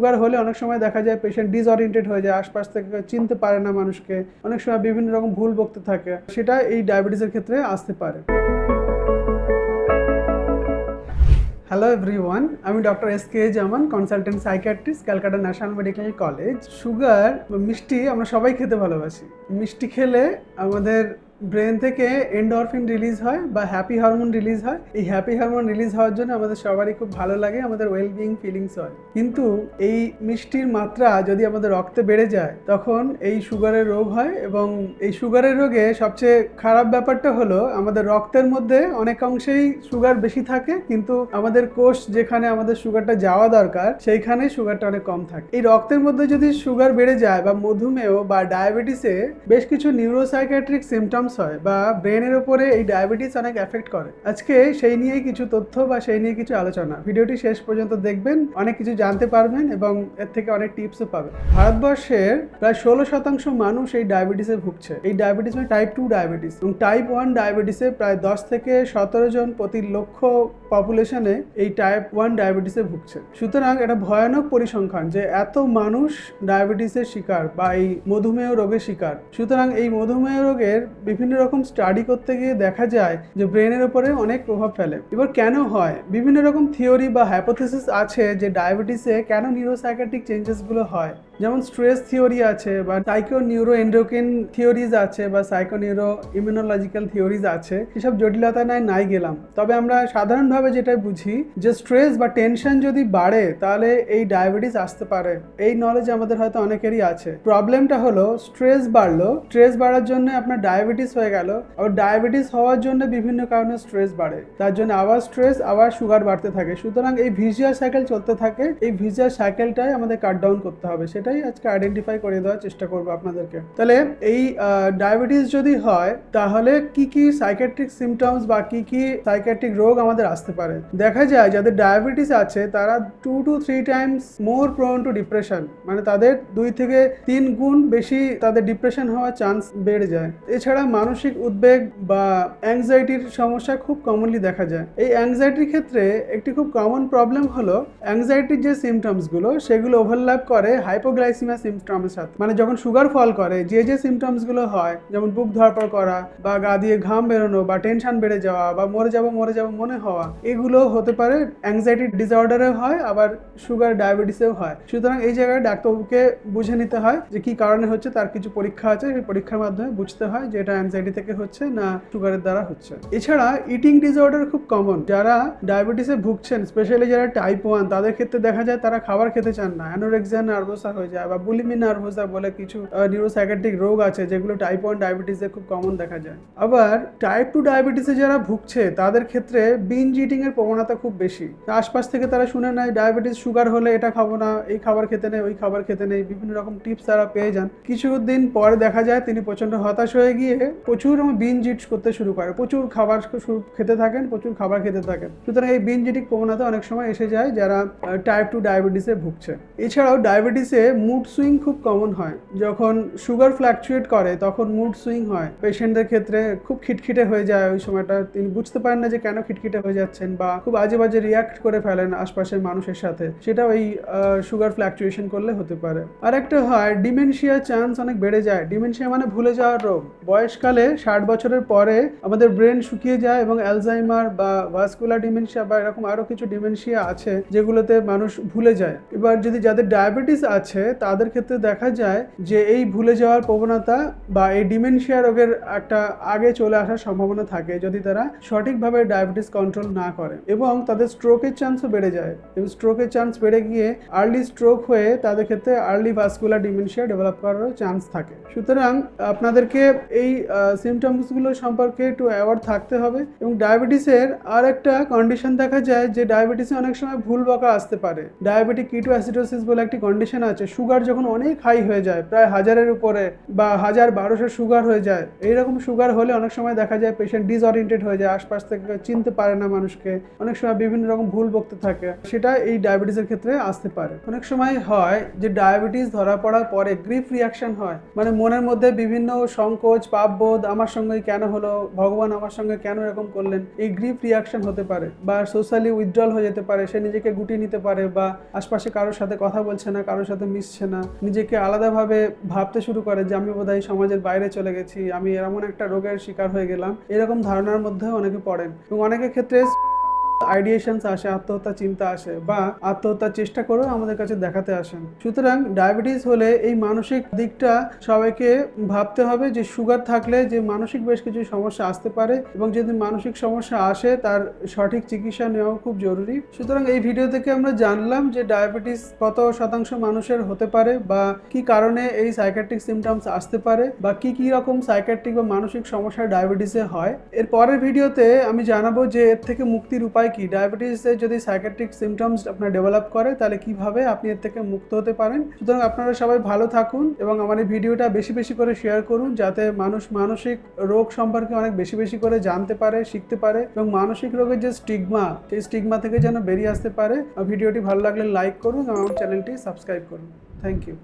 Sugar হলে অনেক সময় দেখা যায় পেশেন্ট ডিসঅরিয়েন্টেড হয়ে যায়, আশপাশ থেকে চিনতে পারে না মানুষকে, অনেক সময় বিভিন্ন রকম ভুল বকতে থাকে, সেটা এই ডায়াবেটিসের ক্ষেত্রে আসতে পারে। হ্যালো এভরিওয়ান আমি doctor S K Zaman consultant psychiatrist Calcutta national medical college sugar মিষ্টি আমরা সবাই খেতে ভালোবাসি। মিষ্টি খেলে আমাদের ব্রেন থেকে এন্ডরফিন রিলিজ হয় বা হ্যাপি হরমোন রিলিজ হয়। এই হ্যাপি হরমোন রিলিজ হওয়ার জন্য আমাদের সবারই খুব ভালো লাগে, আমাদের ওয়েল বিং ফিলিংস হয়। কিন্তু এই মিষ্টির মাত্রা যদি আমাদের রক্তে বেড়ে যায়, তখন এই সুগারের রোগ হয় এবং এই সুগারের রোগে সবচেয়ে খারাপ ব্যাপারটা হলো আমাদের রক্তের মধ্যে অনেক অংশেই সুগার বেশি থাকে, কিন্তু আমাদের কোষ যেখানে আমাদের সুগারটা যাওয়া দরকার, সেইখানে সুগারটা অনেক কম থাকে। এই রক্তের মধ্যে যদি সুগার বেড়ে যায় বা মধুমেহ বা ডায়াবেটিসে বেশ কিছু নিউরোসাইকিয়াট্রিক সিমটমস হয় বা ব্রেনের উপরে এই ডায়াবেটিস অনেক এফেক্ট করে। আজকে সেই নিয়েই কিছু তথ্য বা সেই নিয়ে কিছু আলোচনা। ভিডিওটি শেষ পর্যন্ত দেখবেন, অনেক কিছু জানতে পারবেন এবং এর থেকে অনেক টিপসও পাবেন। ভারতবর্ষের প্রায় ষোলো শতাংশ মানুষ এই ডায়াবেটিসে ভুগছে। এই ডায়াবেটিস মানে টাইপ টু ডায়াবেটিস এবং টাইপ ওয়ান ডায়াবেটিসে প্রায় দশ থেকে সতেরো জন প্রতি লক্ষ পপুলেশনে এই টাইপ ওয়ান ডায়াবেটিসে ভুগছে। সুতরাং এটা ভয়ানক পরিসংখ্যান যে এত মানুষ ডায়াবেটিসের শিকার বা এই মধুমেহ রোগের শিকার। সুতরাং এই মধুমেহ রোগের বিভিন্ন রকম স্টাডি করতে গিয়ে দেখা যায় যে ব্রেনের উপরে অনেক প্রভাব ফেলে। এবার কেন হয়? বিভিন্ন রকম থিওরি বা হাইপোথিসিস আছে যে ডায়াবেটিসে কেন নিউরোসাইকাট্রিক চেঞ্জেসগুলো হয়। যেমন স্ট্রেস থিওরি আছে বা সাইকো নিউরো এন্ড্রোকিন থিওরিজ আছে বা সাইকো নিউরো ইমিউনোলজিক্যাল থিওরিজ আছে। এসব জটিলতা নাই নাই গেলাম। তবে আমরা সাধারণভাবে যেটা বুঝি যে স্ট্রেস বা টেনশন যদি বাড়ে, তাহলে এই ডায়াবেটিস আসতে পারে। এই নলেজ আমাদের হয়তো অনেকেরই আছে। প্রবলেমটা হলো স্ট্রেস বাড়লো স্ট্রেস বাড়ার জন্য আপনার ডায়াবেটিস হয়ে গেল, আবার ডায়াবেটিস হওয়ার জন্য বিভিন্ন কারণে স্ট্রেস বাড়ে। তার জন্য আবার স্ট্রেস আবার সুগার বাড়তে থাকে। সুতরাং এই ভিজিয়ার সাইকেল চলতে থাকে। এই ভিজিয়ার সাইকেলটাই আমাদের কাট ডাউন করতে হবে। সেটাই আজকে আইডেন্টিফাই করে দেওয়ার চেষ্টা করব আপনাদেরকে। তাহলে এই ডায়াবেটিস যদি হয়, তাহলে কি কি সাইকেট্রিক সিমটমস বা কি কি সাইকেট্রিক রোগ আমাদের আসতে পারে? দেখা যায় যাদের ডায়াবেটিস আছে, তারা two to three times more prone to depression মানে তাদের দুই থেকে তিন গুণ বেশি তাদের ডিপ্রেশন হওয়ার চান্স বেড়ে যায়। এছাড়া মানসিক উদ্বেগ বা অ্যাংজাইটির সমস্যা খুব কমনলি দেখা যায়। এই অ্যাংজাইটির ক্ষেত্রে একটি খুব কমন প্রবলেম হলো অ্যাংজাইটির যে সিমটমসগুলো সেগুলো ওভারল্যাপ করে হাইপোগ্লাইসিমিয়া সিমটমের সাথে। মানে যখন সুগার ফল করে, যে যে সিমটমসগুলো হয়, যেমন বুক ধরপড় করা বা গা দিয়ে ঘাম বেরোনো বা টেনশন বেড়ে যাওয়া বা মরে যাব মরে যাব মনে হওয়া, এগুলো হতে পারে অ্যাংজাইটি ডিসঅর্ডারে হয়, আবার সুগার ডায়াবেটিসেও হয়। সুতরাং এই জায়গায় ডাক্তারবাবুকে বুঝে নিতে হয় যে কি কারণে হচ্ছে, তার কিছু পরীক্ষা আছে, সেই পরীক্ষার মাধ্যমে বুঝতে হয় যে এটা অ্যাংজাইটি থেকে হচ্ছে না সুগারের দ্বারা হচ্ছে। এছাড়া ইটিং ডিসঅর্ডার খুব কমন যারা ডায়াবেটিসে ভুগছেন স্পেশালি যারা টাইপ ওয়ান তাদের ক্ষেত্রে দেখা যায় তারা খাবার খেতে চান না। অ্যানোরেক্সিয়া নার্ভোসা হয়ে যায় বা বুলিমি নার্ভোসা বলে কিছু নিউরোসাইকেট্রিক রোগ আছে যেগুলো টাইপ ওয়ান ডায়াবেটিসে খুব কমন দেখা যায়। আবার টাইপ টু ডায়াবেটিসে যারা ভুগছে, তাদের ক্ষেত্রে বিঞ্জ ইটিং এর প্রবণতা খুব বেশি। আশপাশ থেকে তারা শুনে নেয় ডায়াবেটিস সুগার হলে এটা খাব না, এই খাবার খেতে নেই, ওই খাবার খেতে নেই। বিভিন্ন রকম টিপস তারা পেয়ে যান। কিছুদিন পরে দেখা যায় তিনি প্রচণ্ড হতাশ হয়ে গিয়ে প্রচুর বিঞ্জ ইট করতে শুরু করে। প্রচুর খাবার খেতে থাকেন, প্রচুর খাবার খেতে থাকেন। সুতরাং এই বিঞ্জ ইটিং প্রবণতা অনেক সময় এসে যায় যারা টাইপ টু ডায়াবেটিসে ভুগছে। এছাড়াও ডায়াবেটিসে মুড সুইং খুব কমন হয়। যখন সুগার ফ্ল্যাকচুয়েট করে, তখন মুড সুইং হয়। পেশেন্টদের ক্ষেত্রে খুব খিটখিটে হয়ে যায় ওই সময়টা। তিনি বুঝতে পারেন না যে কেন খিটখিটে হয়ে যাচ্ছেন বা খুব আজে বাজে রিয়াক্ট করে ফেলেন আশপাশের মানুষের সাথে। সেটা ওই সুগার ফ্ল্যাকচুয়েশন করলে হতে পারে। আর একটা হয় ডিমেনশিয়া চান্স অনেক বেড়ে যায়। ডিমেনশিয়া মানে ভুলে যাওয়ার রোগ। বয়সকালে ষাট বছরের পরে আমাদের ব্রেন শুকিয়ে যায় এবং অ্যালজাইমার বা ভাস্কুলার ডিমেনশিয়া বা এরকম আরও কিছু ডিমেনশিয়া আছে যেগুলোতে মানুষ ভুলে যায়। এবার যদি যাদের ডায়াবেটিস আছে, তাদের ক্ষেত্রে দেখা যায় যে এই ভুলে যাওয়ার প্রবণতা বা এই ডিমেনশিয়া রোগের একটা আগে চলে আসার সম্ভাবনা থাকে যদি তারা সঠিকভাবে ডায়াবেটিস কন্ট্রোল না করে এবং তাদের স্ট্রোকের চান্সও বেড়ে যায়। এবং স্ট্রোকের চান্স বেড়ে গিয়ে আর্লি স্ট্রোক হয়ে তাদের ক্ষেত্রে আর্লি ভাস্কুলার ডিমেনশিয়া ডেভেলপ করারও চান্স থাকে। সুতরাং আপনাদেরকে এই সিমটমসগুলো সম্পর্কে একটু অ্যাওয়ার্ড থাকতে হবে এবং ডায়াবেটিসের আর একটা কন্ডিশন দেখা যায় যে ডায়াবেটিসে অনেক সময় ভুল বকা আসতে পারে। ডায়াবেটিক কিটো অ্যাসিডোসিস বলে একটি কন্ডিশন আছে সুগার যখন অনেক হাই হয়ে যায়, প্রায় হাজারের উপরে বা হাজার বারোশো সুগার হয়ে যায়, এইরকম সুগার হলে অনেক সময় দেখা যায় পেশেন্ট ডিসঅরিয়েন্টেড হয়ে যায়, আশপাশ থেকে চিনতে পারে না মানুষকে, অনেক সময় বিভিন্ন রকম ভুল বকতে থাকে, সেটা এই ডায়াবেটিসের ক্ষেত্রে আসতে পারে। অনেক সময় হয় যে ডায়াবেটিস ধরা পড়ার পরে গ্রিফ রিয়াকশন হয় মানে মনের মধ্যে বিভিন্ন সংকোচ, পাপ পাপবোধ আমার সঙ্গে কেন হলো, ভগবান আমার সঙ্গে কেন এরকম করলেন, এই গ্রিফ রিয়াকশন হতে পারে বা সোশ্যালি উইথড্রল হয়ে যেতে পারে, সে নিজেকে গুটিয়ে নিতে পারে বা আশপাশে কারোর সাথে কথা বলছে না, কারোর সাথে মিশছে না, নিজেকে আলাদাভাবে ভাবতে শুরু করে যে আমি বোধহয় সমাজের বাইরে চলে গেছি, আমি এমন একটা রোগের শিকার হয়ে গেলাম, এরকম ধারণার মধ্যে অনেকে পড়েন এবং অনেকের ক্ষেত্রে আইডিয়েশনস আসে আত্মহত্যা চিন্তা আসে বা আত্মহত্যার চেষ্টা করেও আমাদের কাছে দেখাতে আসেন। সুতরাং ডায়াবেটিস হলে এই মানসিক দিকটা সবাইকে ভাবতে হবে যে সুগার থাকলে যে মানসিক বেশ কিছু সমস্যা আসতে পারে এবং যদি মানসিক সমস্যা আসে তার সঠিক চিকিৎসা নেওয়া খুব জরুরি। সুতরাং এই ভিডিও থেকে আমরা জানলাম যে ডায়াবেটিস কত শতাংশ মানুষের হতে পারে বা কি কারণে এই সাইকাট্রিক সিমটমস আসতে পারে বা কি কি রকম সাইকাট্রিক বা মানসিক সমস্যা ডায়াবেটিসে হয়। এর পরের ভিডিওতে আমি জানাব যে এর থেকে মুক্তির উপায় কি ডায়াবেটিসের যদি সাইকাট্রিক সিমটমস আপনার ডেভেলপ করে, তাহলে কীভাবে আপনি এর থেকে মুক্ত হতে পারেন? সুতরাং আপনারা সবাই ভালো থাকুন এবং আমার এই ভিডিওটা বেশি বেশি করে শেয়ার করুন, যাতে মানুষ মানসিক রোগ সম্পর্কে অনেক বেশি বেশি করে জানতে পারে, শিখতে পারে এবং মানসিক রোগের যে স্টিগমা সেই স্টিগমা থেকে যেন বেরিয়ে আসতে পারে। ভিডিওটি ভালো লাগলে লাইক করুন এবং আমার চ্যানেলটি সাবস্ক্রাইব করুন। Thank you